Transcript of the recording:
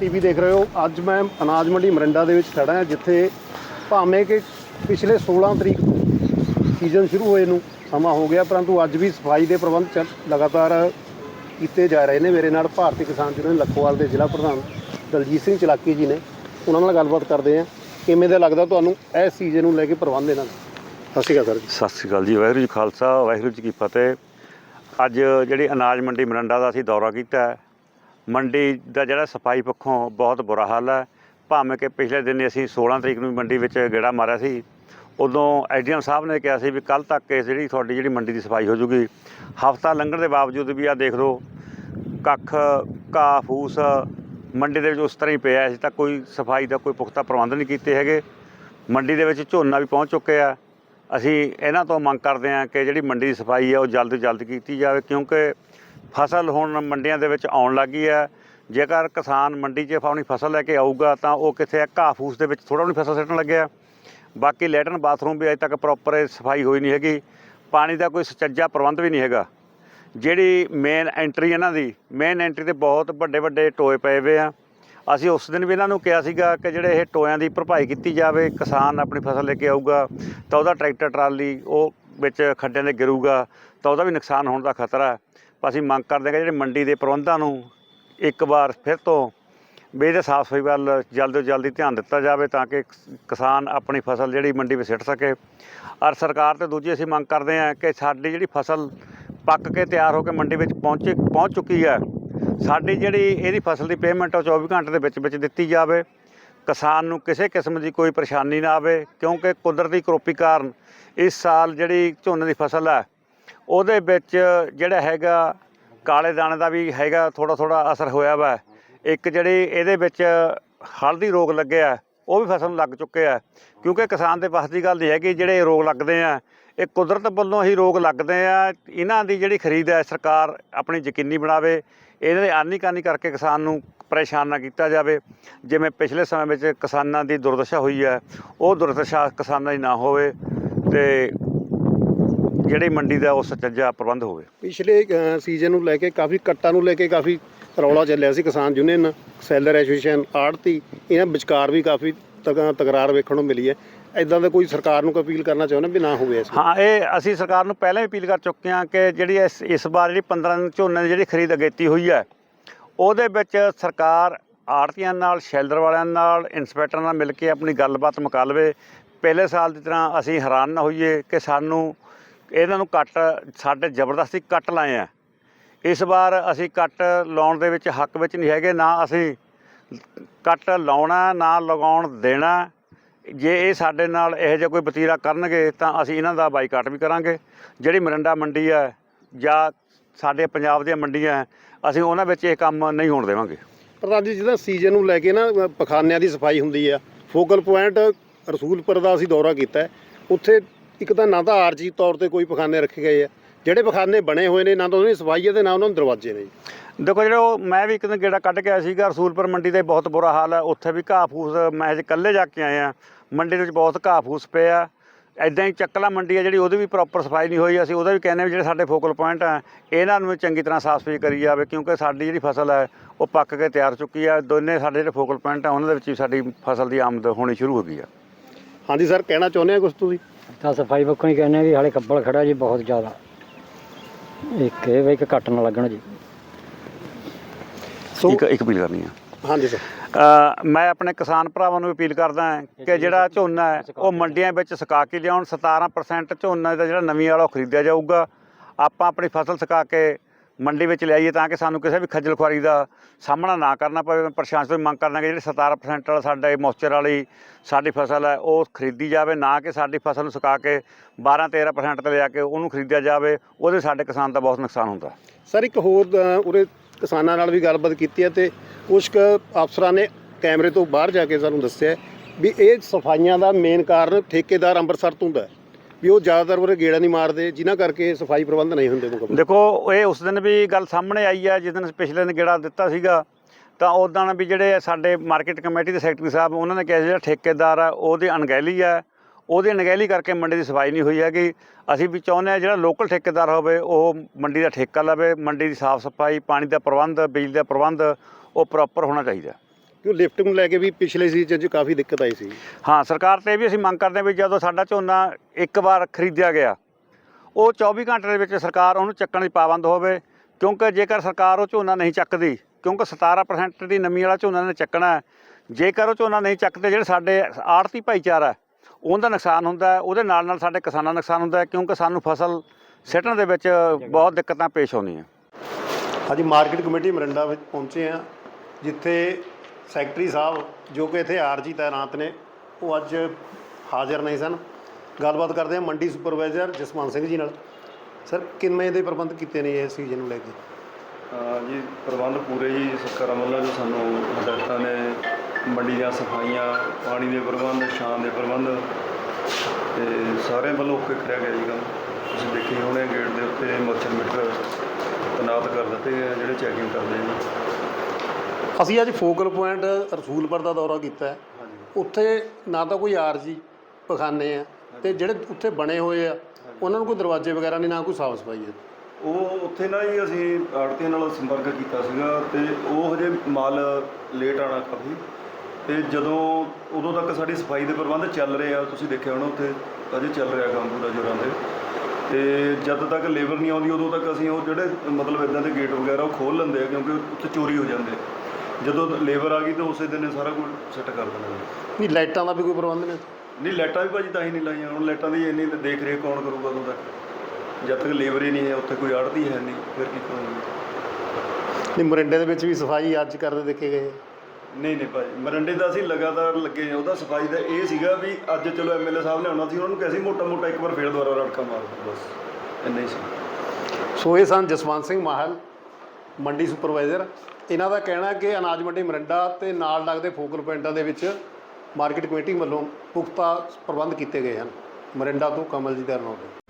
TV ਦੇਖ ਰਹੇ ਹੋ। ਅੱਜ ਮੈਂ ਅਨਾਜ ਮੰਡੀ ਮਰਿੰਡਾ ਦੇ ਵਿੱਚ ਖੜਾ ਹਾਂ, ਜਿੱਥੇ ਭਾਵੇਂ ਕਿ ਪਿਛਲੇ 16 ਤਰੀਕ ਤੋਂ ਸੀਜ਼ਨ ਸ਼ੁਰੂ ਹੋਏ ਨੂੰ ਸਮਾਂ ਹੋ ਗਿਆ, ਪਰੰਤੂ ਅੱਜ ਵੀ ਸਫ਼ਾਈ ਦੇ ਪ੍ਰਬੰਧ ਚੱਲ ਲਗਾਤਾਰ ਕੀਤੇ ਜਾ ਰਹੇ ਨੇ। ਮੇਰੇ ਨਾਲ ਭਾਰਤੀ ਕਿਸਾਨ ਯੂਨੀਅਨ ਲੱਖੋਵਾਲ ਦੇ ਜ਼ਿਲ੍ਹਾ ਪ੍ਰਧਾਨ ਦਲਜੀਤ ਸਿੰਘ ਚਲਾਕੀ ਜੀ ਨੇ। ਉਹਨਾਂ ਨਾਲ ਗੱਲਬਾਤ ਕਰਦੇ ਹਾਂ। ਕਿਵੇਂ ਦਾ ਲੱਗਦਾ ਤੁਹਾਨੂੰ ਇਸ ਸੀਜ਼ਨ ਨੂੰ ਲੈ ਕੇ ਪ੍ਰਬੰਧ ਇਹਨਾਂ ਦਾ? ਸਤਿ ਸ਼੍ਰੀ ਅਕਾਲ ਸਰ ਜੀ। ਸਤਿ ਸ੍ਰੀ ਅਕਾਲ ਜੀ। ਵਾਹਿਗੁਰੂ ਜੀ ਖਾਲਸਾ, ਵਾਹਿਗੁਰੂ ਜੀ ਕੀ ਫਤਿਹ। ਅੱਜ ਜਿਹੜੀ ਅਨਾਜ ਮੰਡੀ ਮਰੰਡਾ ਦਾ ਅਸੀਂ ਦੌਰਾ ਕੀਤਾ ਹੈ। ਮੰਡੀ ਦਾ ਜਿਹੜਾ ਸਫ਼ਾਈ ਪੱਖੋਂ ਬਹੁਤ ਬੁਰਾ ਹਾਲ ਹੈ। ਭਾਵੇਂ ਕਿ ਪਿਛਲੇ ਦਿਨ ਅਸੀਂ 16 ਤਰੀਕ ਨੂੰ ਮੰਡੀ ਵਿੱਚ ਗੇੜਾ ਮਾਰਿਆ ਸੀ, ਉਦੋਂ ਐਡੀਐਮ ਸਾਹਿਬ ਨੇ ਕਿਹਾ ਸੀ ਵੀ ਕੱਲ ਤੱਕ ਇਹ ਜਿਹੜੀ ਤੁਹਾਡੀ ਜਿਹੜੀ ਮੰਡੀ ਦੀ ਸਫ਼ਾਈ ਹੋ ਜੂਗੀ। ਹਫਤਾ ਲੰਘਣ ਦੇ ਬਾਵਜੂਦ ਵੀ ਆ ਦੇਖ ਲਓ, ਕੱਖ, ਘਾਹ, ਫੂਸ ਮੰਡੀ ਦੇ ਵਿੱਚ ਉਸ ਤਰ੍ਹਾਂ ਹੀ ਪਿਆ ਸੀ ਤਾਂ ਕੋਈ ਸਫ਼ਾਈ ਦਾ ਕੋਈ ਪੁਖਤਾ ਪ੍ਰਬੰਧ ਨਹੀਂ ਕੀਤੇ ਹੈਗੇ। ਮੰਡੀ ਦੇ ਵਿੱਚ ਝੋਨਾ ਵੀ ਪਹੁੰਚ ਚੁੱਕਿਆ ਆ ਅਸੀਂ ਇਹਨਾਂ ਤੋਂ ਮੰਗ ਕਰਦੇ ਹਾਂ ਕਿ ਜਿਹੜੀ ਮੰਡੀ ਦੀ ਸਫ਼ਾਈ ਹੈ ਉਹ ਜਲਦ ਤੋਂ ਜਲਦ ਕੀਤੀ ਜਾਵੇ, ਕਿਉਂਕਿ ਫਸਲ ਹੁਣ ਮੰਡੀਆਂ ਦੇ ਵਿੱਚ ਆਉਣ ਲੱਗੀ ਹੈ। ਜੇਕਰ ਕਿਸਾਨ ਮੰਡੀ 'ਚ ਆਪਣੀ ਫਸਲ ਲੈ ਕੇ ਆਊਗਾ ਤਾਂ ਉਹ ਕਿੱਥੇ ਘਾਹ ਫੂਸ ਦੇ ਵਿੱਚ ਥੋੜਾ ਵੀ ਫਸਲ ਸਿੱਟਣ ਲੱਗਿਆ। ਬਾਕੀ ਲੈਟਰਨ ਬਾਥਰੂਮ ਵੀ ਅਜੇ ਤੱਕ ਪ੍ਰੋਪਰ ਸਫ਼ਾਈ ਹੋਈ ਨਹੀਂ ਹੈਗੀ। ਪਾਣੀ ਦਾ ਕੋਈ ਸੁਚੱਜਾ ਪ੍ਰਬੰਧ ਵੀ ਨਹੀਂ ਹੈਗਾ। ਜਿਹੜੀ ਮੇਨ ਐਂਟਰੀ ਇਹਨਾਂ ਦੀ ਮੇਨ ਐਂਟਰੀ ਤੇ ਬਹੁਤ ਵੱਡੇ ਵੱਡੇ ਟੋਏ ਪਏ ਹੋਏ ਆ। ਅਸੀਂ ਉਸ ਦਿਨ ਵੀ ਇਹਨਾਂ ਨੂੰ ਕਿਹਾ ਸੀਗਾ ਕਿ ਜਿਹੜੇ ਇਹ ਟੋਇਆਂ ਦੀ ਭਰਪਾਈ ਕੀਤੀ ਜਾਵੇ, ਕਿਸਾਨ ਆਪਣੀ ਫਸਲ ਲੈ ਕੇ ਆਊਗਾ, ਤਾਂ ਉਹਦਾ ਟਰੈਕਟਰ, ਟਰਾਲੀ ਉਹ ਵਿੱਚ ਖੱਡਿਆਂ ਦੇ ਗਿਰੂਗਾ, ਤਾਂ ਉਹਦਾ ਵੀ ਨੁਕਸਾਨ ਹੋਣ ਦਾ ਖਤਰਾ ਹੈ। ਅਸੀਂ ਮੰਗ ਕਰਦੇ ਹਾਂ ਕਿ ਜਿਹੜੇ ਮੰਡੀ ਦੇ ਪ੍ਰਬੰਧਾਂ ਨੂੰ ਇੱਕ ਵਾਰ ਫਿਰ ਤੋਂ ਵੀ ਇਹਦੇ ਸਾਫ਼ ਸਫ਼ਾਈ ਵੱਲ ਜਲਦ ਤੋਂ ਜਲਦੀ ਧਿਆਨ ਦਿੱਤਾ ਜਾਵੇ ਤਾਂ ਕਿ ਕਿਸਾਨ ਆਪਣੀ ਫਸਲ ਜਿਹੜੀ ਮੰਡੀ ਵਿੱਚ ਸਿੱਟ ਸਕੇ। ਔਰ ਸਰਕਾਰ ਤੇ ਦੂਜੀ ਅਸੀਂ ਮੰਗ ਕਰਦੇ ਹਾਂ ਕਿ ਸਾਡੀ ਜਿਹੜੀ ਫਸਲ ਪੱਕ ਕੇ ਤਿਆਰ ਹੋ ਕੇ ਮੰਡੀ ਵਿੱਚ ਪਹੁੰਚੇ, ਪਹੁੰਚ ਚੁੱਕੀ ਹੈ, ਸਾਡੀ ਜਿਹੜੀ ਇਹਦੀ ਫਸਲ ਦੀ ਪੇਮੈਂਟ ਉਹ 24 ਘੰਟੇ ਦੇ ਵਿੱਚ ਵਿੱਚ ਦਿੱਤੀ ਜਾਵੇ। ਕਿਸਾਨ ਨੂੰ ਕਿਸੇ ਕਿਸਮ ਦੀ ਕੋਈ ਪਰੇਸ਼ਾਨੀ ਨਾ ਆਵੇ, ਕਿਉਂਕਿ ਕੁਦਰਤੀ ਕਰੋਪੀ ਕਾਰਨ ਇਸ ਸਾਲ ਜਿਹੜੀ ਝੋਨੇ ਦੀ ਫਸਲ ਹੈ ਉਹਦੇ ਵਿੱਚ ਜਿਹੜਾ ਹੈਗਾ ਕਾਲੇ ਦਾਣੇ ਦਾ ਵੀ ਹੈਗਾ ਥੋੜਾ ਥੋੜਾ ਅਸਰ ਹੋਇਆ ਵਾ। ਇੱਕ ਜਿਹੜੀ ਇਹਦੇ ਵਿੱਚ ਹਲਦੀ ਰੋਗ ਲੱਗਿਆ ਉਹ ਵੀ ਫਸਲ ਨੂੰ ਲੱਗ ਚੁੱਕਿਆ ਕਿਉਂਕਿ ਕਿਸਾਨ ਦੇ ਪਾਸ ਦੀ ਗੱਲ ਨਹੀਂ ਹੈਗੀ, ਜਿਹੜੇ ਰੋਗ ਲੱਗਦੇ ਆ, ਇਹ ਕੁਦਰਤ ਵੱਲੋਂ ਹੀ ਰੋਗ ਲੱਗਦੇ ਆ। ਇਹਨਾਂ ਦੀ ਜਿਹੜੀ ਖਰੀਦ ਹੈ, ਸਰਕਾਰ ਆਪਣੀ ਯਕੀਨੀ ਬਣਾਵੇ, ਇਹਦੇ ਦੇ ਆਨੀ ਕਾਨੀ ਕਰਕੇ ਕਿਸਾਨ ਨੂੰ ਪਰੇਸ਼ਾਨ ਨਾ ਕੀਤਾ ਜਾਵੇ। ਜਿਵੇਂ ਪਿਛਲੇ ਸਮੇਂ ਵਿੱਚ ਕਿਸਾਨਾਂ ਦੀ ਦੁਰਦਸ਼ਾ ਹੋਈ ਹੈ, ਉਹ ਦੁਰਦਸ਼ਾ ਕਿਸਾਨਾਂ ਦੀ ਨਾ ਹੋਵੇ ਤੇ ਜਿਹੜੀ ਮੰਡੀ ਦਾ ਉਹ ਸੁਚੱਜਾ ਪ੍ਰਬੰਧ ਹੋਵੇ। ਪਿਛਲੇ ਸੀਜ਼ਨ ਨੂੰ ਲੈ ਕੇ ਕਾਫੀ ਕੱਟਾਂ ਨੂੰ ਲੈ ਕੇ ਕਾਫੀ ਰੌਲਾ ਚੱਲਿਆ ਸੀ ਕਿਸਾਨ ਯੂਨੀਅਨ ਸੈਲਰ ਐਸੋਸੀਏਸ਼ਨ ਆੜਤੀ ਇਹਨਾਂ ਵਿਚਕਾਰ ਵੀ ਕਾਫੀ ਤਕ- ਤਕਰਾਰ ਵੇਖਣ ਨੂੰ ਮਿਲੀ ਹੈ। ਐਦਾਂ ਦਾ ਕੋਈ ਸਰਕਾਰ ਨੂੰ ਅਪੀਲ ਕਰਨਾ ਚਾਹੁੰਦੇ ਵੀ ਨਾ ਹੋਵੇ ਇਸ ਹਾਂ ਇਹ ਅਸੀਂ ਸਰਕਾਰ ਨੂੰ ਪਹਿਲਾਂ ਹੀ ਅਪੀਲ ਕਰ ਚੁੱਕੇ ਹਾਂ ਕਿ ਜਿਹੜੀ ਇਸ ਇਸ ਵਾਰ ਜਿਹੜੀ 15 ਦਿਨ ਝੋਨੇ ਦੀ ਜਿਹੜੀ ਖਰੀਦ ਅਗੇਤੀ ਹੋਈ ਹੈ ਉਹਦੇ ਵਿੱਚ ਸਰਕਾਰ ਆੜਤੀਆਂ ਨਾਲ ਸ਼ੈਲਰ ਵਾਲਿਆਂ ਨਾਲ ਇੰਸਪੈਕਟਰਾਂ ਨਾਲ ਮਿਲ ਕੇ ਆਪਣੀ ਗੱਲਬਾਤ ਮੁਕਾ ਲਵੇ ਪਹਿਲੇ ਸਾਲ ਦੀ ਤਰ੍ਹਾਂ ਅਸੀਂ ਹੈਰਾਨ ਨਾ ਹੋਈਏ ਕਿ ਸਾਨੂੰ ਇਹਨਾਂ ਨੂੰ ਕੱਟ ਸਾਡੇ ਜ਼ਬਰਦਸਤੀ ਕੱਟ ਲਾਏ ਆ। ਇਸ ਵਾਰ ਅਸੀਂ ਕੱਟ ਲਾਉਣ ਦੇ ਵਿੱਚ ਹੱਕ ਵਿੱਚ ਨਹੀਂ ਹੈਗੇ ਨਾ ਅਸੀਂ ਕੱਟ ਲਾਉਣਾ ਨਾ ਲਗਾਉਣ ਦੇਣਾ। ਜੇ ਇਹ ਸਾਡੇ ਨਾਲ ਇਹੋ ਜਿਹਾ ਕੋਈ ਵਤੀਰਾ ਕਰਨਗੇ ਤਾਂ ਅਸੀਂ ਇਹਨਾਂ ਦਾ ਬਾਈਕਾਟ ਵੀ ਕਰਾਂਗੇ। ਜਿਹੜੀ ਮਰਿੰਡਾ ਮੰਡੀ ਹੈ ਜਾਂ ਸਾਡੇ ਪੰਜਾਬ ਦੀਆਂ ਮੰਡੀਆਂ ਹੈ, ਅਸੀਂ ਉਹਨਾਂ ਵਿੱਚ ਇਹ ਕੰਮ ਨਹੀਂ ਹੋਣ ਦੇਵਾਂਗੇ। ਪ੍ਰਧਾਨ ਜੀ ਜਿਹਦਾ ਸੀਜ਼ਨ ਨੂੰ ਲੈ ਕੇ ਨਾ ਪਖਾਨਿਆਂ ਦੀ ਸਫ਼ਾਈ ਹੁੰਦੀ ਆ ਫੋਕਲ ਪੁਆਇੰਟ ਰਸੂਲਪੁਰ ਦਾ ਅਸੀਂ ਦੌਰਾ ਕੀਤਾ ਉੱਥੇ ਇੱਕ ਤਾਂ ਨਾ ਤਾਂ ਆਰਜੀ ਤੌਰ ਤੇ ਕੋਈ ਪਖਾਨੇ ਰੱਖੇ ਗਏ ਆ। ਜਿਹੜੇ ਪਖਾਨੇ ਬਣੇ ਹੋਏ ਨੇ ਨਾ ਤਾਂ ਉਹਨਾਂ ਦੀ ਸਫ਼ਾਈ ਹੈ ਤੇ ਨਾ ਉਹਨਾਂ ਨੂੰ ਦਰਵਾਜ਼ੇ ਨੇ ਦੇਖੋ ਜਿਹੜਾ ਉਹ ਮੈਂ ਵੀ ਇੱਕ ਦਿਨ ਗੇੜਾ ਕੱਢ ਕੇ ਆਇਆ ਸੀਗਾ ਰਸੂਲਪੁਰ ਮੰਡੀ ਤੇ ਬਹੁਤ ਬੁਰਾ ਹਾਲ ਹੈ ਉੱਥੇ ਵੀ ਘਾਹ ਫੂਸ ਮੈਂ ਅਜੇ ਇਕੱਲੇ ਜਾ ਕੇ ਆਇਆ। ਮੰਡੀ ਦੇ ਵਿੱਚ ਬਹੁਤ ਘਾਹ ਫੂਸ ਪਿਆ ਐਦਾਂ ਹੀ ਚੱਕਲਾ ਮੰਡੀ ਹੈ ਜਿਹੜੀ ਉਹਦੀ ਵੀ ਪ੍ਰੋਪਰ ਸਫ਼ਾਈ ਨਹੀਂ ਹੋਈ। ਅਸੀਂ ਉਹਦਾ ਵੀ ਕਹਿੰਦੇ ਵੀ ਜਿਹੜੇ ਸਾਡੇ ਫੋਕਲ ਪੁਆਇੰਟ ਆ ਇਹਨਾਂ ਨੂੰ ਚੰਗੀ ਤਰ੍ਹਾਂ ਸਾਫ਼ ਸਫ਼ਾਈ ਕਰੀ ਜਾਵੇ ਕਿਉਂਕਿ ਸਾਡੀ ਜਿਹੜੀ ਫਸਲ ਹੈ ਉਹ ਪੱਕ ਕੇ ਤਿਆਰ ਚੁੱਕੀ ਆ। ਦੋਨੇ ਸਾਡੇ ਜਿਹੜੇ ਫੋਕਲ ਪੁਆਇੰਟ ਆ ਉਹਨਾਂ ਦੇ ਵਿੱਚ ਵੀ ਸਾਡੀ ਫਸਲ ਦੀ ਆਮਦ ਹੋਣੀ ਸ਼ੁਰੂ ਹੋ ਗਈ ਆ। ਹਾਂਜੀ ਸਰ ਕਹਿਣਾ ਚਾਹੁੰਦੇ ਆ ਕੁਝ ਤੁਸੀਂ? ਤਾਂ ਸਫ਼ਾਈ ਪੱਖੋਂ ਹੀ ਕਹਿੰਦੇ ਆ ਵੀ ਹਾਲੇ ਕੱਬਲ ਖੜਾ ਜੀ ਬਹੁਤ ਜ਼ਿਆਦਾ। ਇੱਕ ਇਹ ਵੀ ਇੱਕ ਕੱਟ ਨਾ ਲੱਗਣ ਜੀ। ਸੋ ਇੱਕ ਇੱਕ ਅਪੀਲ ਕਰਨੀ ਆ। ਹਾਂਜੀ ਸਰ। ਅ, ਮੈਂ ਆਪਣੇ ਕਿਸਾਨ ਭਰਾਵਾਂ ਨੂੰ ਅਪੀਲ ਕਰਦਾ ਹਾਂ ਕਿ ਜਿਹੜਾ ਝੋਨਾ ਹੈ ਉਹ ਮੰਡੀਆਂ ਵਿੱਚ ਸੁਕਾ ਕੇ ਲਿਆਉਣ। 17% ਝੋਨਾ ਦਾ ਜਿਹੜਾ ਨਵੀਂ ਵਾਲਾ ਉਹ ਖਰੀਦਿਆ ਜਾਊਗਾ। ਆਪਾਂ ਆਪਣੀ ਫਸਲ ਸੁਕਾ ਕੇ ਮੰਡੀ ਵਿੱਚ ਲਿਆਈਏ ਤਾਂ ਕਿ ਸਾਨੂੰ ਕਿਸੇ ਵੀ ਖੱਜਲ ਖੁਆਰੀ ਦਾ ਸਾਹਮਣਾ ਨਾ ਕਰਨਾ ਪਵੇ ਪ੍ਰਸ਼ਾਸਨ ਤੋਂ ਮੰਗ ਕਰਦਾ ਕਿ ਜਿਹੜੇ 17% ਵਾਲਾ ਸਾਡਾ ਇਹ ਮੋਇਸਚਰ ਵਾਲੀ ਸਾਡੀ ਫਸਲ ਹੈ, ਉਹ ਖਰੀਦੀ ਜਾਵੇ, ਨਾ ਕਿ ਸਾਡੀ ਫਸਲ ਨੂੰ ਸੁਕਾ ਕੇ 12 13% ਤੇ ਲਿਆ ਕੇ ਉਹਨੂੰ ਖਰੀਦਿਆ ਜਾਵੇ, ਉਹਦੇ ਸਾਡੇ ਕਿਸਾਨ ਦਾ ਬਹੁਤ ਨੁਕਸਾਨ ਹੁੰਦਾ ਸਰ, ਇੱਕ ਹੋਰ ਉਰੇ ਕਿਸਾਨਾਂ ਨਾਲ ਵੀ ਗੱਲਬਾਤ ਕੀਤੀ ਹੈ ਤੇ ਕੁਝ ਕੁ ਅਫਸਰਾਂ ਨੇ ਕੈਮਰੇ ਤੋਂ ਬਾਹਰ ਜਾ ਕੇ ਸਾਨੂੰ ਦੱਸਿਆ ਵੀ ਇਹ ਸਫਾਈਆਂ ਦਾ ਮੇਨ ਕਾਰਨ ਠੇਕੇਦਾਰ ਅੰਮ੍ਰਿਤਸਰ ਤੋਂ ਦਾ ਹੈ। ਵੀ ਉਹ ਜ਼ਿਆਦਾਤਰ ਉਰੇ ਗੇੜਾ ਨਹੀਂ ਮਾਰਦੇ, ਜਿਨ੍ਹਾਂ ਕਰਕੇ ਸਫ਼ਾਈ ਪ੍ਰਬੰਧ ਨਹੀਂ ਹੁੰਦੇ ਮੁਕੰਮਲ। ਦੇਖੋ, ਇਹ ਉਸ ਦਿਨ ਵੀ ਗੱਲ ਸਾਹਮਣੇ ਆਈ ਹੈ ਜਿਸ ਦਿਨ ਪਿਛਲੇ ਦਿਨ ਗੇੜਾ ਦਿੱਤਾ ਸੀਗਾ, ਤਾਂ ਉਦੋਂ ਵੀ ਜਿਹੜੇ ਸਾਡੇ ਮਾਰਕੀਟ ਕਮੇਟੀ ਦੇ ਸੈਕਟਰੀ ਸਾਹਿਬ, ਉਹਨਾਂ ਨੇ ਕਿਹਾ ਸੀ ਜਿਹੜਾ ਠੇਕੇਦਾਰ ਆ, ਉਹਦੀ ਅਣਗਹਿਲੀ ਹੈ ਉਹਦੀ ਅਣਗਹਿਲੀ ਕਰਕੇ ਮੰਡੀ ਦੀ ਸਫ਼ਾਈ ਨਹੀਂ ਹੋਈ ਹੈਗੀ। ਅਸੀਂ ਵੀ ਚਾਹੁੰਦੇ ਹਾਂ ਜਿਹੜਾ ਲੋਕਲ ਠੇਕੇਦਾਰ ਹੋਵੇ, ਉਹ ਮੰਡੀ ਦਾ ਠੇਕਾ ਲਵੇ, ਮੰਡੀ ਦੀ ਸਾਫ਼ ਸਫ਼ਾਈ, ਪਾਣੀ ਦਾ ਪ੍ਰਬੰਧ, ਬਿਜਲੀ ਦਾ ਪ੍ਰਬੰਧ, ਉਹ ਪ੍ਰੋਪਰ ਹੋਣਾ ਚਾਹੀਦਾ। ਕਿ ਉਹ ਲਿਫਟ ਨੂੰ ਲੈ ਕੇ ਵੀ ਪਿਛਲੇ ਸੀਜ਼ਨ 'ਚ ਕਾਫੀ ਦਿੱਕਤ ਆਈ ਸੀ? ਹਾਂ ਸਰਕਾਰ ਤੇ ਇਹ ਵੀ ਅਸੀਂ ਮੰਗ ਕਰਦੇ ਹਾਂ ਵੀ ਜਦੋਂ ਸਾਡਾ ਝੋਨਾ ਇੱਕ ਵਾਰ ਖਰੀਦਿਆ ਗਿਆ ਉਹ 24 ਘੰਟੇ ਦੇ ਵਿੱਚ ਸਰਕਾਰ ਉਹਨੂੰ ਚੱਕਣ ਦੀ ਪਾਬੰਦ ਹੋਵੇ ਕਿਉਂਕਿ ਜੇਕਰ ਸਰਕਾਰ ਉਹ ਝੋਨਾ ਨਹੀਂ ਚੱਕਦੀ ਕਿਉਂਕਿ 17% ਦੀ ਨਮੀ ਵਾਲਾ ਝੋਨਾ ਨੇ ਚੱਕਣਾ ਜੇਕਰ ਉਹ ਝੋਨਾ ਨਹੀਂ ਚੱਕਦੇ ਜਿਹੜੇ ਸਾਡੇ ਆੜਤੀ ਭਾਈਚਾਰਾ ਹੈ, ਉਹਦਾ ਨੁਕਸਾਨ ਹੁੰਦਾ ਹੈ ਉਹਦੇ ਨਾਲ ਨਾਲ ਸਾਡੇ ਕਿਸਾਨਾਂ ਦਾ ਨੁਕਸਾਨ ਹੁੰਦਾ ਕਿਉਂਕਿ ਸਾਨੂੰ ਫਸਲ ਸਿੱਟਣ ਦੇ ਵਿੱਚ ਬਹੁਤ ਦਿੱਕਤਾਂ ਪੇਸ਼ ਆਉਂਦੀਆਂ। ਅੱਜ ਮਾਰਕੀਟ ਕਮੇਟੀ ਮਰੰਡਾ ਵਿੱਚ ਪਹੁੰਚੇ ਆ ਜਿੱਥੇ ਸੈਕਟਰੀ ਸਾਹਿਬ, ਜੋ ਕਿ ਇੱਥੇ ਆਰਜੀ ਤਾਇਨਾਤ ਨੇ, ਉਹ ਅੱਜ ਹਾਜ਼ਰ ਨਹੀਂ ਸਨ। ਗੱਲਬਾਤ ਕਰਦੇ ਹਾਂ ਮੰਡੀ ਸੁਪਰਵਾਈਜ਼ਰ ਜਸਵੰਤ ਸਿੰਘ ਜੀ ਨਾਲ। ਸਰ, ਕਿੰਨੇ ਦੇ ਪ੍ਰਬੰਧ ਕੀਤੇ ਨੇ ਇਸ ਸੀਜ਼ਨ ਨੂੰ ਲੈ ਕੇ? ਜੀ, ਪ੍ਰਬੰਧ ਪੂਰੇ ਜੀ ਸਰਕਾਰਾਂ ਵੱਲੋਂ ਜੋ ਸਾਨੂੰ ਹਦਾਇਤਾਂ ਨੇ, ਮੰਡੀ ਦੀਆਂ ਸਫਾਈਆਂ, ਪਾਣੀ ਦੇ ਪ੍ਰਬੰਧ, ਛਾਂ ਦੇ ਪ੍ਰਬੰਧ, ਤੇ ਸਾਰੇ ਵੱਲੋਂ ਓਕੇ ਕਰਿਆ ਗਿਆ ਜੀ ਕੰਮ। ਤੁਸੀਂ ਦੇਖੇ ਹੀ ਹੋਣੇ ਗੇਟ ਦੇ ਉੱਤੇ ਮੱਛਰ ਮੀਟਰ ਤੈਨਾਤ ਕਰ ਦਿੱਤੇ ਆ, ਜਿਹੜੇ ਚੈਕਿੰਗ ਕਰਦੇ ਨੇ। ਅਸੀਂ ਅੱਜ ਫੋਕਲ ਪੁਆਇੰਟ ਰਸੂਲਪੁਰ ਦਾ ਦੌਰਾ ਕੀਤਾ ਹੈ। ਉੱਥੇ ਨਾ ਤਾਂ ਕੋਈ ਆਰਜੀ ਪਖਾਨੇ ਆ ਤੇ ਜਿਹੜੇ ਉੱਥੇ ਬਣੇ ਹੋਏ ਆ ਉਹਨਾਂ ਨੂੰ ਕੋਈ ਦਰਵਾਜ਼ੇ ਵਗੈਰਾ ਨਹੀਂ ਨਾ ਕੋਈ ਸਾਫ਼ ਸਫ਼ਾਈ ਹੈ ਉਹ ਉੱਥੇ ਨਾ ਜੀ ਅਸੀਂ ਆੜਤੀਆਂ ਨਾਲ ਸੰਪਰਕ ਕੀਤਾ ਸੀਗਾ ਤੇ ਉਹ ਹਜੇ ਮਾਲ ਲੇਟ ਆਣਾ ਕਾਫੀ ਤੇ ਜਦੋਂ ਉਦੋਂ ਤੱਕ ਸਾਡੀ ਸਫ਼ਾਈ ਦੇ ਪ੍ਰਬੰਧ ਚੱਲ ਰਹੇ ਆ ਤੁਸੀਂ ਦੇਖਿਆ ਹੋਣਾ ਉੱਥੇ ਅਜੇ ਚੱਲ ਰਿਹਾ ਕੰਮ ਪੂਰਾ ਜੋਰਾਂ ਦੇ ਤੇ ਜਦ ਤੱਕ ਲੇਬਰ ਨਹੀਂ ਆਉਂਦੀ ਉਦੋਂ ਤੱਕ ਅਸੀਂ ਉਹ ਜਿਹੜੇ ਮਤਲਬ ਇਦਾਂ ਦੇ ਗੇਟ ਵਗੈਰਾ ਉਹ ਖੋਲ ਲੈਂਦੇ ਆ ਕਿਉਂਕਿ ਉੱਥੇ ਚੋਰੀ ਹੋ ਜਾਂਦੇ ਜਦੋਂ ਲੇਬਰ ਆ ਗਈ ਤਾਂ ਉਸੇ ਦਿਨ ਇਹ ਸਾਰਾ ਕੁਝ ਸੈੱਟ ਕਰ ਦੇਣਾ। ਨਹੀਂ ਲਾਈਟਾਂ ਦਾ ਵੀ ਕੋਈ ਪ੍ਰਬੰਧ ਨਹੀਂ? ਨਹੀਂ ਲਾਈਟਾਂ ਵੀ ਭਾਜੀ ਤਾਂ ਹੀ ਨਹੀਂ ਲਾਈਆਂ। ਹੁਣ ਲਾਈਟਾਂ ਦੀ ਇੰਨੀ ਦੇਖ ਰੇਖ ਕੌਣ ਕਰੂਗਾ ਉਦੋਂ ਤੱਕ? ਜਦ ਤੱਕ ਲੇਬਰ ਹੀ ਨਹੀਂ ਹੈ ਉੱਥੇ ਕੋਈ ਆੜਤੀ ਹੈ ਨਹੀਂ ਫਿਰ ਕੀ ਕਰੂਗਾ? ਨਹੀਂ ਮਰਿੰਡੇ ਦੇ ਵਿੱਚ ਵੀ ਸਫ਼ਾਈ ਅੱਜ ਕਰਦੇ ਦੇਖੇ ਗਏ? ਨਹੀਂ ਨਹੀਂ ਭਾਜੀ ਮਰੰਡੇ ਦਾ ਅਸੀਂ ਲਗਾਤਾਰ ਲੱਗੇ ਹਾਂ ਉਹਦਾ ਸਫ਼ਾਈ ਦਾ ਇਹ ਸੀਗਾ ਵੀ ਅੱਜ ਚਲੋ ਐਮਐਲਏ ਸਾਹਿਬ ਨੇ ਆਉਣਾ ਸੀ ਉਹਨਾਂ ਨੂੰ ਕਿਹਾ ਸੀ ਮੋਟਾ ਮੋਟਾ ਇੱਕ ਵਾਰ ਫੇਰ ਦੁਬਾਰਾ ਰੜਕਾ ਮਾਰ ਦਿਓ ਬਸ ਇੰਨਾ ਹੀ ਸੀ। ਸੋ ਇਹ ਸਨ ਜਸਵੰਤ ਸਿੰਘ ਮਾਹਲ ਮੰਡੀ ਸੁਪਰਵਾਈਜ਼ਰ। ਇਹਨਾਂ ਦਾ ਕਹਿਣਾ ਕਿ ਅਨਾਜ ਮੰਡੀ ਮਰਿੰਡਾ ਤੇ ਨਾਲ ਲੱਗਦੇ ਫੋਕਲ ਪੁਆਇੰਟਾਂ ਦੇ ਵਿੱਚ ਮਾਰਕੀਟ ਕਮੇਟੀ ਵੱਲੋਂ ਪੁਖਤਾ ਪ੍ਰਬੰਧ ਕੀਤੇ ਗਏ ਹਨ। ਮਰਿੰਡਾ ਤੋਂ ਕਮਲਜੀਤ ਅਰਨੋਦ